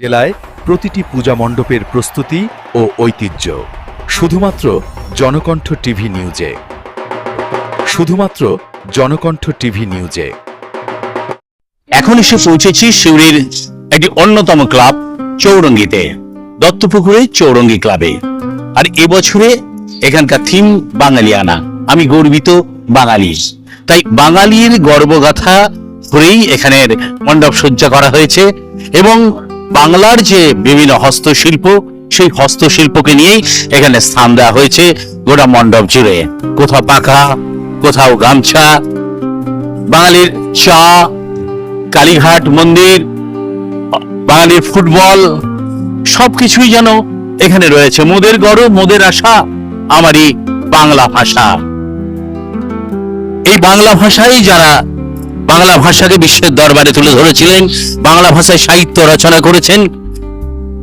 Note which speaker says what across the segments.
Speaker 1: জেলায় প্রতিটি পূজা মণ্ডপের প্রস্তুতি ও ঐতিহ্য। শুধুমাত্র জনকণ্ঠ টিভি নিউজে। শুধুমাত্র জনকণ্ঠ টিভি নিউজে।
Speaker 2: এখন এসে পৌঁছেছি সিউড়ির একটি অন্যতম ক্লাব, চৌরঙ্গিতে, দত্তপুকুরে চৌরঙ্গি ক্লাবে। আর এবছরে এখানকার থিম বাঙালিয়ানা। আমি গর্বিত বাঙালি। তাই বাঙালির গর্বগাথা ধরেই এখানের মণ্ডপ সজ্জা করা হয়েছে এবং বাংলার যে বিভিন্ন হস্তশিল্প, সেই হস্তশিল্পকে নিয়েই এখানে স্থান দেওয়া হয়েছে গোটা মণ্ডপ জুড়ে। কোথাও পাখা, কোথাও গামছা, বাঙালির চা, কালীঘাট মন্দির, বাঙালির ফুটবল, সবকিছুই যেন এখানে রয়েছে। মোদের গর্ব, মোদের আশা, আমারই বাংলা ভাষা। এই বাংলা ভাষাই যারা বাংলা ভাষাকে বিশ্বের দরবারে তুলে ধরেছিলেন। বাংলা ভাষায় সাহিত্য রচনা করেছেন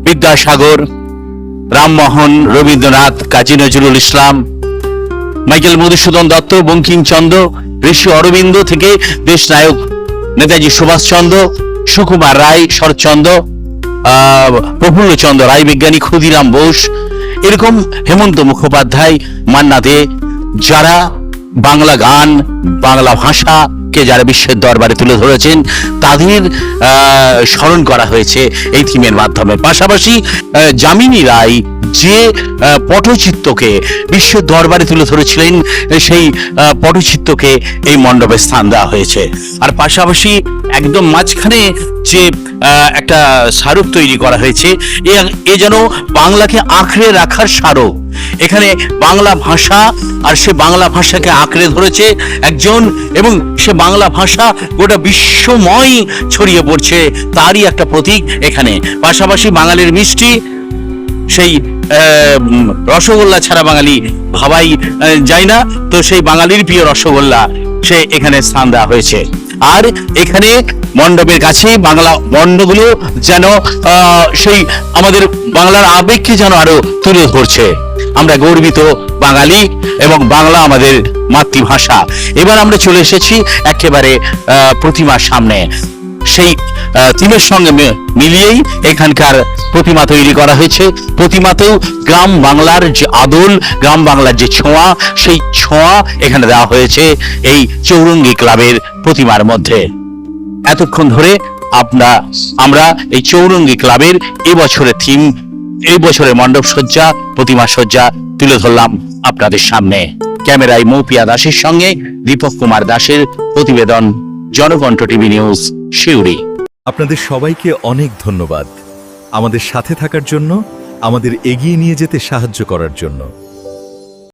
Speaker 2: বিদ্যাসাগর, রামমোহন, রবীন্দ্রনাথ, কাজী নজরুল ইসলাম, মাইকেল মধুসূদন দত্ত, বঙ্কিমচন্দ্র, ঋষি অরবিন্দ থেকে দেশনায়ক নেতাজি সুভাষচন্দ্র, সুকুমার রায়, শরৎচন্দ্র প্রফুল্লচন্দ্র রায়, বিজ্ঞানী ক্ষুদিরাম বোস, এরকম হেমন্ত মুখোপাধ্যায়, মান্না দে, যারা বাংলা গান, বাংলা ভাষাকে যারা বিশ্বের দরবারে তুলে ধরেছেন, তাদের স্মরণ করা হয়েছে এই থিমের মাধ্যমে। পাশাপাশি যামিনী রায় যে পটচিত্রকে বিশ্বের দরবারে তুলে ধরেছিলেন, সেই পটচিত্রকে এই মণ্ডপে স্থান দেওয়া হয়েছে। আর পাশাপাশি একদম মাঝখানে যে একটা স্মারক তৈরি করা হয়েছে এ যেন বাংলাকে আঁকড়ে রাখার স্মারক। এখানে বাংলা ভাষা আর সে বাংলা ভাষাকে আঁকড়ে ধরেছে একজন এবং সে বাংলা ভাষা গোটা বিশ্বময় ছড়িয়ে পড়ছে, তারই একটা প্রতীক এখানে। পাশাপাশি বাঙালির মিষ্টি, সেই রসগোল্লা ছাড়া বাঙালি ভাবাই যায় না। তো সেই বাঙালির প্রিয় রসগোল্লা। সে এখানে স্থান দেওয়া হয়েছে। আর এখানে মণ্ডপের কাছে বাংলা বর্ণগুলো যেন সেই আমাদের বাংলার আবেগকে যেন আরও তুলে ধরছে। আমরা গর্বিত বাঙালি এবং বাংলা আমাদের মাতৃভাষা। এবার আমরা চলে এসেছি একেবারে প্রতিমার সামনে। সেই থিমের সঙ্গে মিলিয়েই এখানকার প্রতিমা তৈরি করা হয়েছে। প্রতিমাতেও গ্রাম বাংলার যে আদল, গ্রাম বাংলার যে ছোঁয়া, সেই ছোঁয়া এখানে দেওয়া হয়েছে এই চৌরঙ্গি ক্লাবের প্রতিমার মধ্যে। এতক্ষণ ধরে আমরা আমরা এই চৌরঙ্গি ক্লাবের এবছরের থিম, এই বছরের মণ্ডপ সজ্জা, প্রতিমা সজ্জা তুলে ধরলাম আপনাদের সামনে। ক্যামেরায় মৌপিয়া দাসের সঙ্গে দীপক কুমার দাসের প্রতিবেদন, জনকণ্ঠ টিভি নিউজ। শিউরি।
Speaker 1: আপনাদের সবাইকে অনেক ধন্যবাদ। আমাদের সাথে থাকার জন্য, আমাদের এগিয়ে নিয়ে যেতে সাহায্য করার জন্য।